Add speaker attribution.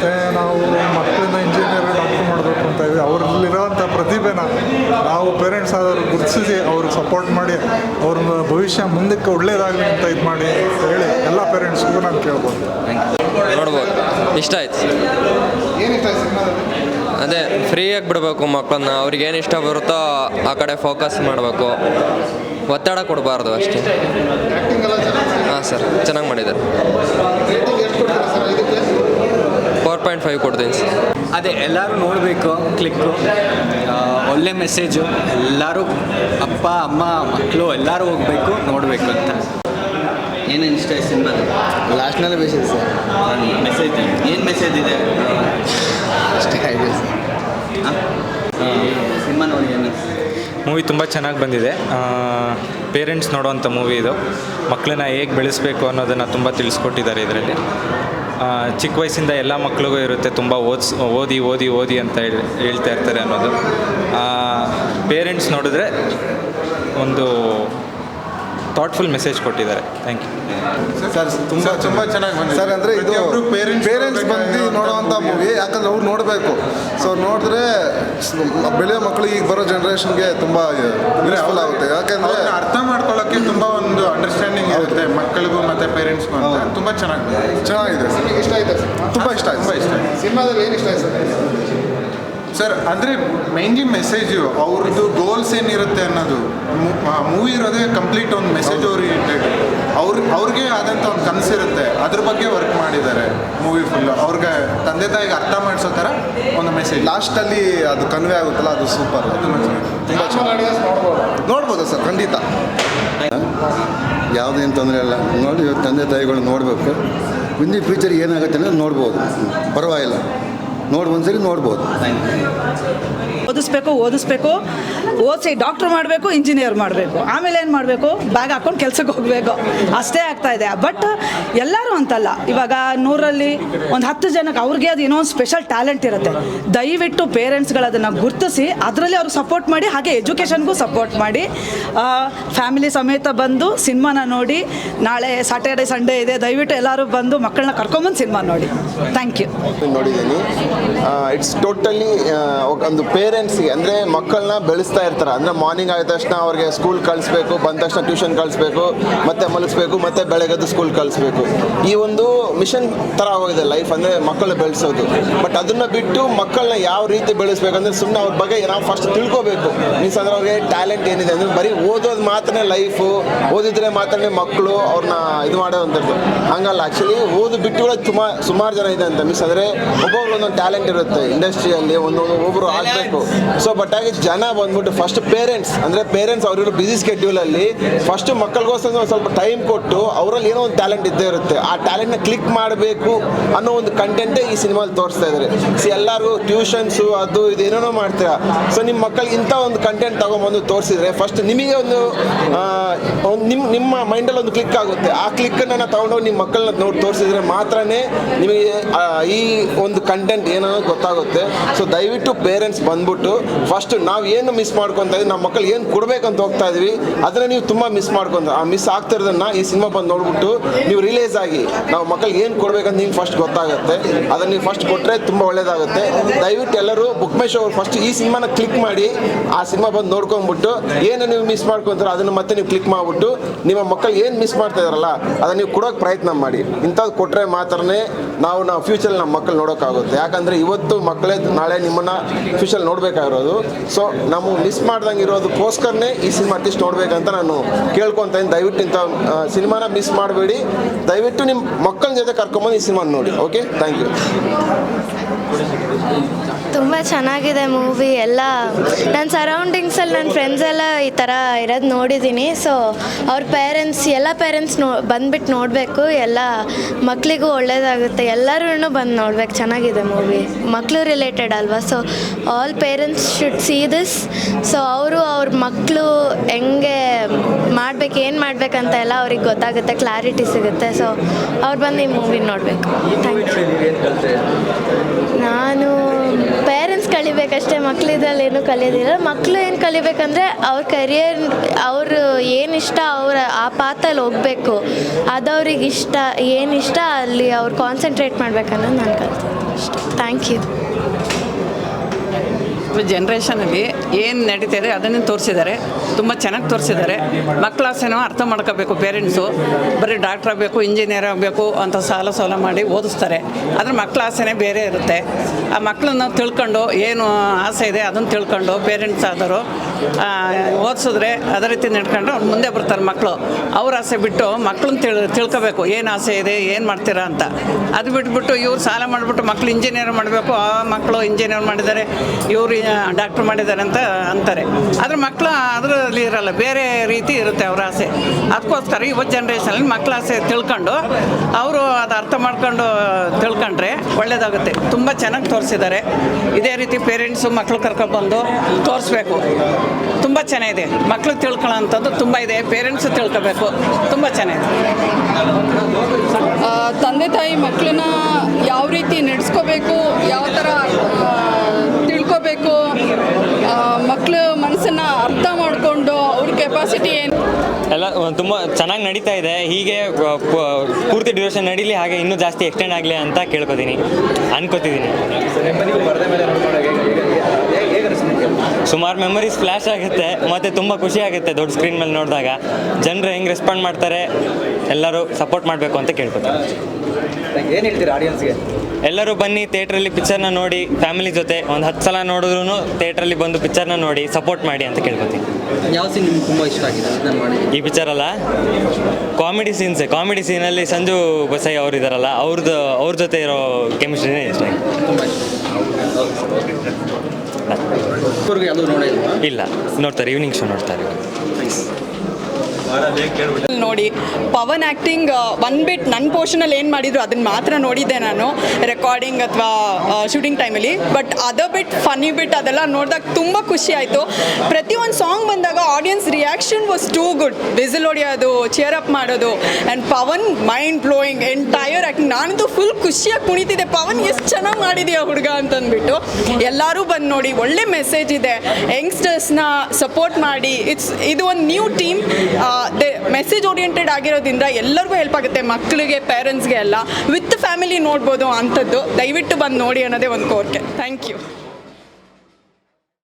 Speaker 1: ಮತ್ತು ನಾವು ಮಕ್ಕಳನ್ನ ಇಂಜಿನಿಯರ್ ಡಾಕ್ಟರ್ ಮಾಡಬೇಕು ಅಂತ ಇದ್ದೀವಿ. ಅವ್ರಲ್ಲಿರೋಂಥ ಪ್ರತಿಭೆನ ನಾವು ಪೇರೆಂಟ್ಸ್ ಆದವರು ಗುರುತಿಸಿ ಅವ್ರಿಗೆ ಸಪೋರ್ಟ್ ಮಾಡಿ ಅವ್ರ ಭವಿಷ್ಯ ಮುಂದಕ್ಕೆ ಒಳ್ಳೇದಾಗಲಿ ಅಂತ ಇದು ಮಾಡಿ ಅಂತ ಹೇಳಿ ಎಲ್ಲ ಪೇರೆಂಟ್ಸ್ಗೂ ನಾನು ಕೇಳ್ಬೋದು.
Speaker 2: ನೋಡ್ಬೋದು. ಇಷ್ಟ ಆಯ್ತು. ಅದೇ ಫ್ರೀಯಾಗಿ ಬಿಡಬೇಕು ಮಕ್ಕಳನ್ನ. ಅವ್ರಿಗೆ ಏನು ಇಷ್ಟ ಬರುತ್ತೋ ಆ ಕಡೆ ಫೋಕಸ್ ಮಾಡಬೇಕು. ಒತ್ತಡ ಕೊಡಬಾರ್ದು ಅಷ್ಟೇ. ಹಾಂ ಸರ್ ಚೆನ್ನಾಗಿ ಮಾಡಿದ್ದಾರೆ.
Speaker 3: ಅದೇ ಎಲ್ಲರೂ ನೋಡಬೇಕು ಕ್ಲಿಕ್ಕು ಒಳ್ಳೆ ಮೆಸೇಜು ಎಲ್ಲರೂ ಅಪ್ಪ ಅಮ್ಮ ಮಕ್ಕಳು ಎಲ್ಲರೂ ಹೋಗಬೇಕು ನೋಡಬೇಕು ಅಂತ.
Speaker 4: ಏನೇನು ಇಷ್ಟ ಸಿನಿಮಾ
Speaker 5: ಲಾಸ್ಟ್ನಲ್ಲಿ ಮೆಸೇಜ್ ಸರ್
Speaker 4: ಮೆಸೇಜ್ ಏನು ಮೆಸೇಜ್ ಇದೆ?
Speaker 5: ಅಷ್ಟೇ ಇದೆ ಸರ್
Speaker 4: ಸಿನಿಮಾ ನೋಡಿ ಏನು
Speaker 6: ಮೂವಿ ತುಂಬ ಚೆನ್ನಾಗಿ ಬಂದಿದೆ. ಪೇರೆಂಟ್ಸ್ ನೋಡೋವಂಥ ಮೂವಿ ಇದು. ಮಕ್ಕಳನ್ನ ಹೇಗೆ ಬೆಳೆಸಬೇಕು ಅನ್ನೋದನ್ನು ತುಂಬ ತಿಳಿಸ್ಕೊಟ್ಟಿದ್ದಾರೆ ಇದರಲ್ಲಿ. ಚಿಕ್ಕ ವಯಸ್ಸಿಂದ ಎಲ್ಲ ಮಕ್ಕಳಿಗೂ ಇರುತ್ತೆ ತುಂಬ ಓದಿಸ್ ಓದಿ ಓದಿ ಓದಿ ಅಂತ ಹೇಳಿ ಹೇಳ್ತಾ ಇರ್ತಾರೆ ಅನ್ನೋದು. ಪೇರೆಂಟ್ಸ್ ನೋಡಿದ್ರೆ ಒಂದು ಥಾಟ್ಫುಲ್ ಮೆಸೇಜ್ ಕೊಟ್ಟಿದ್ದಾರೆ. ಥ್ಯಾಂಕ್ ಯು
Speaker 5: ಸರ್ ತುಂಬ
Speaker 1: ತುಂಬ ಚೆನ್ನಾಗಿ ಬಂದಿದೆ.
Speaker 5: ಸರ್ ಅಂದರೆ ಇದು
Speaker 1: ಒಬ್ಬರು ಪೇರೆಂಟ್ಸ್
Speaker 5: ಪೇರೆಂಟ್ಸ್ ಬಂದು ನೋಡೋವಂಥ ಮೂವಿ ಯಾಕಂದ್ರೆ ಅವ್ರು ನೋಡಬೇಕು. ಸೊ ನೋಡಿದ್ರೆ ಬೆಳೆಯೋ ಮಕ್ಕಳಿಗೆ ಈಗ ಬರೋ ಜನ್ರೇಷನ್ಗೆ ತುಂಬ ಯೂಸ್ಫುಲ್ ಆಗುತ್ತೆ. ಯಾಕೆಂದರೆ
Speaker 7: ಅರ್ಥ ಮಾಡ್ಕೊಳ್ಳೋಕ್ಕೆ ತುಂಬ ಒಂದು ಅಂಡರ್ಸ್ಟ್ಯಾಂಡಿಂಗ್ ಇರುತ್ತೆ ಮಕ್ಕಳಿಗೂ ಮತ್ತೆ ಪೇರೆಂಟ್ಸ್ಗೂ ಅಂತ. ತುಂಬಾ ಚೆನ್ನಾಗಿದೆ.
Speaker 5: ಚೆನ್ನಾಗಿದೆ ಸರ್.
Speaker 1: ಇಷ್ಟ ಆಯ್ತಾ
Speaker 5: ತುಂಬ ಇಷ್ಟ ಆಯ್ತು
Speaker 7: ತುಂಬಾ ಇಷ್ಟ ಆಯ್ತು.
Speaker 1: ಸಿನಿಮಾದಲ್ಲಿ ಏನು ಇಷ್ಟ ಆಯ್ತು ಸರ್?
Speaker 7: ಸರ್ ಅಂದರೆ ಮೈನ್ಲಿ ಮೆಸೇಜು ಅವ್ರದ್ದು ಗೋಲ್ಸ್ ಏನಿರುತ್ತೆ ಅನ್ನೋದು ಮೂವಿ ಇರೋದೇ ಕಂಪ್ಲೀಟ್ ಒಂದು ಮೆಸೇಜ್ ಓರಿಯೆಂಟೆಡ್ ಅವ್ರ ಅವ್ರಿಗೆ ಆದಂಥ ಒಂದು ಕನಸಿರುತ್ತೆ ಅದ್ರ ಬಗ್ಗೆ ವರ್ಕ್ ಮಾಡಿದ್ದಾರೆ ಮೂವಿ ಫುಲ್ಲು ಅವ್ರಿಗೆ ತಂದೆ ತಾಯಿಗೆ ಅರ್ಥ ಮಾಡಿಸೋ ಥರ ಒಂದು ಮೆಸೇಜ್
Speaker 5: ಲಾಸ್ಟಲ್ಲಿ ಅದು ಕನ್ವೆ ಆಗುತ್ತಲ್ಲ ಅದು ಸೂಪರ್ ತುಂಬ ಚೆನ್ನಾಗಿ ನೋಡ್ಬೋದು. ಸರ್ ಖಂಡಿತ.
Speaker 8: ಯಾವುದೇನು ತೊಂದರೆ ಇಲ್ಲ. ನೋಡಿ ತಂದೆ ತಾಯಿಗಳು ನೋಡಬೇಕು. ಮುಂದಿನ ಫ್ಯೂಚರ್ ಏನಾಗುತ್ತೆ ಅನ್ನೋದು ನೋಡ್ಬೋದು. ಪರವಾಗಿಲ್ಲ. ನೋಡಿ ಒಂದ್ಸರಿ ನೋಡ್ಬೋದು.
Speaker 9: ಓದಿಸ್ಬೇಕು ಓದಿಸ್ಬೇಕು. ಓದಿಸಿ ಡಾಕ್ಟ್ರ್ ಮಾಡಬೇಕು ಇಂಜಿನಿಯರ್ ಮಾಡಬೇಕು. ಆಮೇಲೆ ಏನು ಮಾಡಬೇಕು? ಬ್ಯಾಗ್ ಹಾಕೊಂಡು ಕೆಲಸಕ್ಕೆ ಹೋಗಬೇಕು. ಅಷ್ಟೇ ಆಗ್ತಾ ಇದೆ. ಬಟ್ ಎಲ್ಲರೂ ಅಂತಲ್ಲ. ಇವಾಗ ನೂರಲ್ಲಿ ಒಂದು ಹತ್ತು ಜನಕ್ಕೆ ಅವ್ರಿಗೆ ಅದು ಏನೋ ಒಂದು ಸ್ಪೆಷಲ್ ಟ್ಯಾಲೆಂಟ್ ಇರುತ್ತೆ. ದಯವಿಟ್ಟು ಪೇರೆಂಟ್ಸ್ಗಳು ಅದನ್ನು ಗುರುತಿಸಿ ಅದರಲ್ಲಿ ಅವ್ರಿಗೆ ಸಪೋರ್ಟ್ ಮಾಡಿ ಹಾಗೆ ಎಜುಕೇಷನ್ಗೂ ಸಪೋರ್ಟ್ ಮಾಡಿ ಫ್ಯಾಮಿಲಿ ಸಮೇತ ಬಂದು ಸಿನಿಮಾನ ನೋಡಿ ನಾಳೆ ಸಾಟರ್ಡೆ ಸಂಡೇ ಇದೆ. ದಯವಿಟ್ಟು ಎಲ್ಲರೂ ಬಂದು ಮಕ್ಕಳನ್ನ ಕರ್ಕೊಂಬಂದು ಸಿನಿಮಾ ನೋಡಿ. ಥ್ಯಾಂಕ್ ಯು
Speaker 10: ನೋಡಿದ್ದೀನಿ. ಇಟ್ಸ್ ಟೋಟಲಿ ಒಂದು ಪೇರೆಂಟ್ಸ್ಗೆ ಅಂದರೆ ಮಕ್ಕಳನ್ನ ಬೆಳೆಸ್ತಾ ಇರ್ತಾರೆ. ಅಂದರೆ ಮಾರ್ನಿಂಗ್ ಆದ ತಕ್ಷಣ ಅವ್ರಿಗೆ ಸ್ಕೂಲ್ ಕಳಿಸ್ಬೇಕು, ಬಂದ ತಕ್ಷಣ ಟ್ಯೂಷನ್ ಕಳಿಸ್ಬೇಕು, ಮತ್ತೆ ಮಲಗಿಸ್ಬೇಕು, ಮತ್ತೆ ಬೆಳಗ್ಗೆದ್ದು ಸ್ಕೂಲ್ ಕಳಿಸ್ಬೇಕು. ಈ ಒಂದು ಮಿಷನ್ ಥರ ಹೋಗಿದೆ ಲೈಫ್ ಅಂದರೆ ಮಕ್ಕಳು ಬೆಳೆಸೋದು. ಬಟ್ ಅದನ್ನು ಬಿಟ್ಟು ಮಕ್ಕಳನ್ನ ಯಾವ ರೀತಿ ಬೆಳೆಸ್ಬೇಕಂದ್ರೆ ಸುಮ್ಮನೆ ಅವ್ರ ಬಗ್ಗೆ ನಾವು ಫಸ್ಟ್ ತಿಳ್ಕೊಬೇಕು. ಮೀನ್ಸ್ ಅಂದ್ರೆ ಅವ್ರಿಗೆ ಟ್ಯಾಲೆಂಟ್ ಏನಿದೆ, ಅಂದರೆ ಬರೀ ಓದೋದು ಮಾತ್ರನೇ ಲೈಫು ಓದಿದ್ರೆ ಮಾತ್ರನೇ ಮಕ್ಕಳು ಅವ್ರನ್ನ ಇದು ಮಾಡೋವಂಥದ್ದು. ಹಂಗಲ್ಲ ಆ್ಯಕ್ಚುಲಿ ಓದು ಬಿಟ್ಟು ಕೂಡ ತುಂಬ ಸುಮಾರು ಜನ ಇದೆ ಅಂತ. ಮೀನ್ಸ್ ಅಂದರೆ ಒಬ್ಬೊಬ್ರು ಒಂದೊಂದು ಟ್ಯಾಲೆಂಟ್ ಇರುತ್ತೆ ಇಂಡಸ್ಟ್ರಿಯಲ್ಲಿ ಒಂದೊಂದು ಒಬ್ಬರು ಆಗಬೇಕು. ಸೊ ಬಟ್ ಆಗಿ ಜನ ಬಂದ್ಬಿಟ್ಟು ಫಸ್ಟ್ ಪೇರೆಂಟ್ಸ್ ಅಂದರೆ ಪೇರೆಂಟ್ಸ್ ಅವರಿರೋ ಬಿಸಿ ಸ್ಕೆಡ್ಯೂಲಲ್ಲಿ ಫಸ್ಟ್ ಮಕ್ಕಳಿಗೋಸ್ಕರ ಒಂದು ಸ್ವಲ್ಪ ಟೈಮ್ ಕೊಟ್ಟು ಅವರಲ್ಲಿ ಏನೋ ಒಂದು ಟ್ಯಾಲೆಂಟ್ ಇದ್ದೇ ಇರುತ್ತೆ. ಆ ಟ್ಯಾಲೆಂಟ್ನ ಕ್ಲಿಕ್ ಮಾಡಬೇಕು ಅನ್ನೋ ಒಂದು ಕಂಟೆಂಟೇ ಈ ಸಿನಿಮಾದಲ್ಲಿ ತೋರಿಸ್ತಾ ಇದ್ದಾರೆ ಸಿ ಎಲ್ಲರೂ ಟ್ಯೂಷನ್ಸು ಅದು ಇದು ಏನೇನೋ ಮಾಡ್ತೀರಾ. ಸೊ ನಿಮ್ಮ ಮಕ್ಕಳಿಗೆ ಇಂಥ ಒಂದು ಕಂಟೆಂಟ್ ತೊಗೊಂಬಂದು ತೋರಿಸಿದ್ರೆ ಫಸ್ಟ್ ನಿಮಗೆ ಒಂದು ಒಂದು ನಿಮ್ಮ ನಿಮ್ಮ ಮೈಂಡಲ್ಲಿ ಒಂದು ಕ್ಲಿಕ್ ಆಗುತ್ತೆ. ಆ ಕ್ಲಿಕ್ಕನ್ನು ನಾವು ತೊಗೊಂಡೋಗಿ ನಿಮ್ಮ ಮಕ್ಕಳನ್ನ ನೋಡಿ ತೋರಿಸಿದ್ರೆ ಮಾತ್ರನೇ ನಿಮಗೆ ಈ ಒಂದು ಕಂಟೆಂಟ್ ಏನೋ ಗೊತ್ತಾಗುತ್ತೆ. ಸೊ ದಯವಿಟ್ಟು ಪೇರೆಂಟ್ಸ್ ಬಂದ್ಬಿಟ್ಟು ಫಸ್ಟ್ ನಾವು ಏನು ಮಿಸ್ ಮಾಡ್ಕೊತಾ ಇದ್ದೀವಿ ನಮ್ಮ ಮಕ್ಕಳು ಏನು ಕೊಡಬೇಕಂತ ಹೋಗ್ತಾ ಇದ್ವಿ ಅದನ್ನ ನೀವು ತುಂಬ ಮಿಸ್ ಮಾಡ್ಕೊಂತ, ಆ ಮಿಸ್ ಆಗ್ತಿರೋದನ್ನ ಈ ಸಿನಿಮಾ ಬಂದು ನೋಡ್ಬಿಟ್ಟು ನೀವು ರಿಲೀಸ್ ಆಗಿ, ನಾವು ಮಕ್ಕಳಿಗೆ ಏನು ಕೊಡ್ಬೇಕಂತ ನಿಮ್ಗೆ ಫಸ್ಟ್ ಗೊತ್ತಾಗುತ್ತೆ. ಅದನ್ನ ನೀವು ಫಸ್ಟ್ ಕೊಟ್ಟರೆ ತುಂಬ ಒಳ್ಳೇದಾಗುತ್ತೆ. ದಯವಿಟ್ಟು ಎಲ್ಲರೂ ಬುಕ್ ಮೈ ಶೋ ಫಸ್ಟ್ ಈ ಸಿನಿಮಾನ ಕ್ಲಿಕ್ ಮಾಡಿ, ಆ ಸಿನಿಮಾ ಬಂದು ನೋಡ್ಕೊಂಡ್ಬಿಟ್ಟು ಏನು ನೀವು ಮಿಸ್ ಮಾಡ್ಕೊಂತೀರೋ ಅದನ್ನು ಮತ್ತೆ ನೀವು ಕ್ಲಿಕ್ ಮಾಡಿಬಿಟ್ಟು ನಿಮ್ಮ ಮಕ್ಕಳು ಏನು ಮಿಸ್ ಮಾಡ್ತಾ ಇದಾರಲ್ಲ ಅದನ್ನ ನೀವು ಕೊಡೋಕೆ ಪ್ರಯತ್ನ ಮಾಡಿ. ಇಂಥದ್ದು ಕೊಟ್ಟರೆ ಮಾತ್ರನೇ ನಾವು ನಾವು ಫ್ಯೂಚರ್ ನಮ್ಮ ಮಕ್ಕಳು ನೋಡೋಕ್ಕಾಗುತ್ತೆ. ಯಾಕಂದರೆ ಇವತ್ತು ಮಕ್ಕಳೇ ನಾಳೆ ನಿಮ್ಮನ್ನು ಫ್ಯೂಚರ್ ನೋಡಬೇಕಾಗಿರೋದು. ಸೊ ನಾವು ಮಿಸ್ ಮಾಡ್ದಂಗೆ ಇರೋದಕ್ಕೋಸ್ಕರನೇ ಈ ಸಿನಿಮಾ ಅಟ್ಲೀಸ್ಟ್ ನೋಡಬೇಕಂತ ನಾನು ಕೇಳ್ಕೊತ ದಯವಿಟ್ಟು ಇಂಥ ಸಿನಿಮಾನ ಮಿಸ್ ಮಾಡಬೇಡಿ. ದಯವಿಟ್ಟು ನಿಮ್ಮ ಮಕ್ಕಳ ಜೊತೆ ಕರ್ಕೊಂಬಂದು ಈ ಸಿನಿಮಾ ನೋಡಿ. ಓಕೆ ಥ್ಯಾಂಕ್ ಯು
Speaker 11: ತುಂಬ ಚೆನ್ನಾಗಿದೆ ಮೂವಿ ಎಲ್ಲ ನನ್ನ ಸರೌಂಡಿಂಗ್ಸಲ್ಲಿ ನನ್ನ ಫ್ರೆಂಡ್ಸ್ ಎಲ್ಲ ಈ ಥರ ಇರೋದು ನೋಡಿದ್ದೀನಿ. ಸೊ ಅವ್ರ ಪೇರೆಂಟ್ಸ್ ಎಲ್ಲ ಪೇರೆಂಟ್ಸ್ ನೋ ಬಂದ್ಬಿಟ್ಟು ನೋಡಬೇಕು. ಎಲ್ಲ ಮಕ್ಕಳಿಗೂ ಒಳ್ಳೇದಾಗುತ್ತೆ. ಎಲ್ಲರೂ ಬಂದು ನೋಡ್ಬೇಕು. ಚೆನ್ನಾಗಿದೆ ಮೂವಿ ಮಕ್ಕಳು ರಿಲೇಟೆಡ್ ಅಲ್ವಾ? So all parents should see this so ಅವರು ಅವ್ರ ಮಕ್ಕಳು ಹೆಂಗೆ ಮಾಡ್ಬೇಕು, ಏನು ಮಾಡ್ಬೇಕಂತ ಎಲ್ಲ ಅವ್ರಿಗೆ ಗೊತ್ತಾಗುತ್ತೆ ಕ್ಲಾರಿಟಿ ಸಿಗುತ್ತೆ. ಸೊ ಅವ್ರು ಬಂದು ಈ ಮೂವಿ ನೋಡಬೇಕು. ಥ್ಯಾಂಕ್ ಯು ಕಲಿಬೇಕಷ್ಟೇ ಮಕ್ಕಳಿದ್ರಲ್ಲಿ ಏನು ಕಲಿಯೋದಿಲ್ಲ. ಮಕ್ಕಳು ಏನು ಕಲಿಬೇಕಂದ್ರೆ ಅವ್ರ ಕರಿಯರ್ ಅವರು ಏನು ಇಷ್ಟ ಅವರ ಆ ಪಾತಲ್ಲಿ ಹೋಗಬೇಕು. ಅದವ್ರಿಗೆ ಇಷ್ಟ, ಏನು ಇಷ್ಟ ಅಲ್ಲಿ ಅವ್ರು ಕಾನ್ಸಂಟ್ರೇಟ್ ಮಾಡ್ಬೇಕನ್ನೋದು ನಾನು ಕಲ್ತೀನಿ ಅಷ್ಟೇ. ಥ್ಯಾಂಕ್ ಯು
Speaker 12: ಜನ್ರೇಷನಲ್ಲಿ ಏನು ನಡೀತಿದೆ ಅದನ್ನು ತೋರಿಸಿದ್ದಾರೆ. ತುಂಬ ಚೆನ್ನಾಗಿ ತೋರಿಸಿದ್ದಾರೆ. ಮಕ್ಕಳ ಆಸೆನೂ ಅರ್ಥ ಮಾಡ್ಕೋಬೇಕು ಪೇರೆಂಟ್ಸು ಬರೀ ಡಾಕ್ಟ್ರ್ ಆಗಬೇಕು ಇಂಜಿನಿಯರ್ ಆಗಬೇಕು ಅಂತ ಸಾಲ ಸಾಲ ಮಾಡಿ ಓದಿಸ್ತಾರೆ. ಆದರೆ ಮಕ್ಕಳ ಆಸೆನೇ ಬೇರೆ ಇರುತ್ತೆ. ಆ ಮಕ್ಕಳನ್ನ ತಿಳ್ಕೊಂಡು ಏನು ಆಸೆ ಇದೆ ಅದನ್ನು ತಿಳ್ಕೊಂಡು ಪೇರೆಂಟ್ಸ್ ಆದರು ಓದಿಸಿದ್ರೆ ಅದೇ ರೀತಿ ನಡ್ಕೊಂಡ್ರೆ ಅವ್ರು ಮುಂದೆ ಬರ್ತಾರೆ ಮಕ್ಕಳು ಅವ್ರ ಆಸೆ ಬಿಟ್ಟು ಮಕ್ಕಳನ್ನ ತಿಳಿ, ತಿಳ್ಕೊಬೇಕು. ಏನು ಆಸೆ ಇದೆ, ಏನು ಮಾಡ್ತೀರಾ ಅಂತ. ಅದು ಬಿಟ್ಬಿಟ್ಟು ಇವ್ರು ಸಾಲ ಮಾಡಿಬಿಟ್ಟು ಮಕ್ಕಳು ಇಂಜಿನಿಯರ್ ಮಾಡಬೇಕು. ಆ ಮಕ್ಕಳು ಇಂಜಿನಿಯರ್ ಮಾಡಿದ್ದಾರೆ, ಇವರು ಡಾಕ್ಟ್ರ್ ಮಾಡಿದ್ದಾರೆ ಅಂತ ಅಂತಾರೆ. ಆದರೆ ಮಕ್ಕಳು ಅದರಲ್ಲಿ ಇರಲ್ಲ, ಬೇರೆ ರೀತಿ ಇರುತ್ತೆ ಅವ್ರ ಆಸೆ. ಅದಕ್ಕೋಸ್ಕರ ಇವತ್ತು ಜನ್ರೇಷನಲ್ಲಿ ಮಕ್ಕಳ ಆಸೆ ತಿಳ್ಕೊಂಡು, ಅವರು ಅದು ಅರ್ಥ ಮಾಡ್ಕೊಂಡು ತಿಳ್ಕೊಂಡ್ರೆ ಒಳ್ಳೇದಾಗುತ್ತೆ. ತುಂಬ ಚೆನ್ನಾಗಿ ತೋರಿಸಿದ್ದಾರೆ. ಇದೇ ರೀತಿ ಪೇರೆಂಟ್ಸು ಮಕ್ಕಳು ಕರ್ಕೊಬಂದು ತೋರಿಸ್ಬೇಕು. ತುಂಬ ಚೆನ್ನಾಗಿದೆ. ಮಕ್ಕಳು ತಿಳ್ಕೊಳ್ಳೋ ಅಂಥದ್ದು ತುಂಬ ಇದೆ. ಪೇರೆಂಟ್ಸು ತಿಳ್ಕೊಬೇಕು. ತುಂಬ ಚೆನ್ನಾಗಿದೆ.
Speaker 13: ತಂದೆ ತಾಯಿ ಮಕ್ಕಳನ್ನ ಯಾವ ರೀತಿ ನಡೆಸ್ಕೋಬೇಕು ಯಾವ ಥರ ತಿಳ್ಕೋಬೇಕು ಮಕ್ಕಳು ಮಕ್ಕಳ ಮನಸ್ಸನ್ನು ಅರ್ಥ ಮಾಡಿಕೊಂಡು ಅವ್ರ ಕೆಪಾಸಿಟಿ ಏನು?
Speaker 14: ಎಲ್ಲ ತುಂಬ ಚೆನ್ನಾಗಿ ನಡೀತಾ ಇದೆ. ಹೀಗೆ ಪೂರ್ತಿ ಡ್ಯೂರೇಷನ್ ನಡೀಲಿ ಹಾಗೆ ಇನ್ನೂ ಜಾಸ್ತಿ ಎಕ್ಸ್ಟೆಂಡ್ ಆಗಲಿ ಅಂತ ಕೇಳ್ಕೊತೀನಿ. ಅನ್ಕೋತಿದ್ದೀನಿ. ಸುಮಾರು ಮೆಮೊರೀಸ್ ಫ್ಲ್ಯಾಶ್ ಆಗುತ್ತೆ ಮತ್ತು ತುಂಬ ಖುಷಿ ಆಗುತ್ತೆ ದೊಡ್ಡ ಸ್ಕ್ರೀನ್ ಮೇಲೆ ನೋಡಿದಾಗ. ಜನರು ಹೆಂಗೆ ರೆಸ್ಪಾಂಡ್ ಮಾಡ್ತಾರೆ ಎಲ್ಲರೂ ಸಪೋರ್ಟ್ ಮಾಡಬೇಕು ಅಂತ ಕೇಳ್ಕೊತಾರೆ
Speaker 3: ಏನು ಹೇಳ್ತೀರಾ ಆಡಿಯನ್ಸ್ಗೆ
Speaker 14: ಎಲ್ಲರೂ ಬನ್ನಿ ಥಿಯೇಟ್ರಲ್ಲಿ ಪಿಕ್ಚರ್ನ ನೋಡಿ ಫ್ಯಾಮಿಲಿ ಜೊತೆ ಒಂದು ಹತ್ತು ಸಲ ನೋಡಿದ್ರು ಥಿಯೇಟ್ರಲ್ಲಿ ಬಂದು ಪಿಕ್ಚರ್ನ ನೋಡಿ ಸಪೋರ್ಟ್ ಮಾಡಿ ಅಂತ ಕೇಳ್ಕೊತೀನಿ
Speaker 4: ಯಾವ ಸೀನ್ ನಿಮ್ಗೆ ತುಂಬ ಇಷ್ಟ ಆಗಿದೆ?
Speaker 14: ಈ ಪಿಕ್ಚರಲ್ಲ ಕಾಮಿಡಿ ಸೀನ್ಸ್ ಕಾಮಿಡಿ ಸೀನಲ್ಲಿ ಸಂಜು ಬಸೈ ಅವ್ರು ಇದಾರಲ್ಲ ಅವ್ರದ್ದು ಅವ್ರ ಜೊತೆ ಇರೋ ಕೆಮಿಸ್ಟ್ರಿನೇ ಇಷ್ಟ ಆಗಿದೆ. ಇಲ್ಲ? ನೋಡ್ತಾರೆ ಈವ್ನಿಂಗ್ ಶೋ ನೋಡ್ತಾರೆ.
Speaker 13: ನೋಡಿ ಪವನ್ ಆ್ಯಕ್ಟಿಂಗ್ ಒನ್ ಬಿಟ್ ನನ್ನ ಪೋರ್ಷನಲ್ಲಿ ಏನು ಮಾಡಿದ್ರು ಅದನ್ನು ಮಾತ್ರ ನೋಡಿದ್ದೆ ನಾನು ರೆಕಾರ್ಡಿಂಗ್ ಅಥವಾ ಶೂಟಿಂಗ್ ಟೈಮಲ್ಲಿ but other bit funny bit ಅದೆಲ್ಲ ನೋಡಿದಾಗ ತುಂಬ ಖುಷಿ ಆಯಿತು. ಪ್ರತಿಯೊಂದು ಸಾಂಗ್ ಬಂದಾಗ ರಿಯಾಕ್ಷನ್ ವಾಸ್ ಟೂ ಗುಡ್ ಬಿಸಿಲ್ ಹೊಡೆಯೋದು ಚೇರ್ ಅಪ್ ಮಾಡೋದು and Pavan mind blowing entire acting ನಾನಂತೂ ಫುಲ್ ಖುಷಿಯಾಗಿ ಕುಣಿತಿದ್ದೆ ಪವನ್ ಎಷ್ಟು ಚೆನ್ನಾಗಿ ಮಾಡಿದೆಯಾ ಹುಡುಗ? ಅಂತಂದ್ಬಿಟ್ಟು ಎಲ್ಲರೂ ಬಂದು ನೋಡಿ. ಒಳ್ಳೆ ಮೆಸೇಜ್ ಇದೆ. ಯಂಗ್ಸ್ಟರ್ಸ್ನ ಸಪೋರ್ಟ್ ಮಾಡಿ. ಇಟ್ಸ್ ಇದು ಒಂದು ನ್ಯೂ ಟೀಮ್ ಮೆಸೇಜ್ ಓರಿಯೆಂಟೆಡ್ ಆಗಿರೋದ್ರಿಂದ ಎಲ್ಲರಿಗೂ ಹೆಲ್ಪ್ ಆಗುತ್ತೆ. ಮಕ್ಕಳಿಗೆ ಪೇರೆಂಟ್ಸ್ಗೆ ಎಲ್ಲ. ವಿತ್ ಫ್ಯಾಮಿಲಿ ನೋಡ್ಬೋದು ಅಂಥದ್ದು. ದಯವಿಟ್ಟು ಬಂದು ನೋಡಿ ಅನ್ನೋದೇ ಒಂದು ಕೋರಿಕೆ. Thank you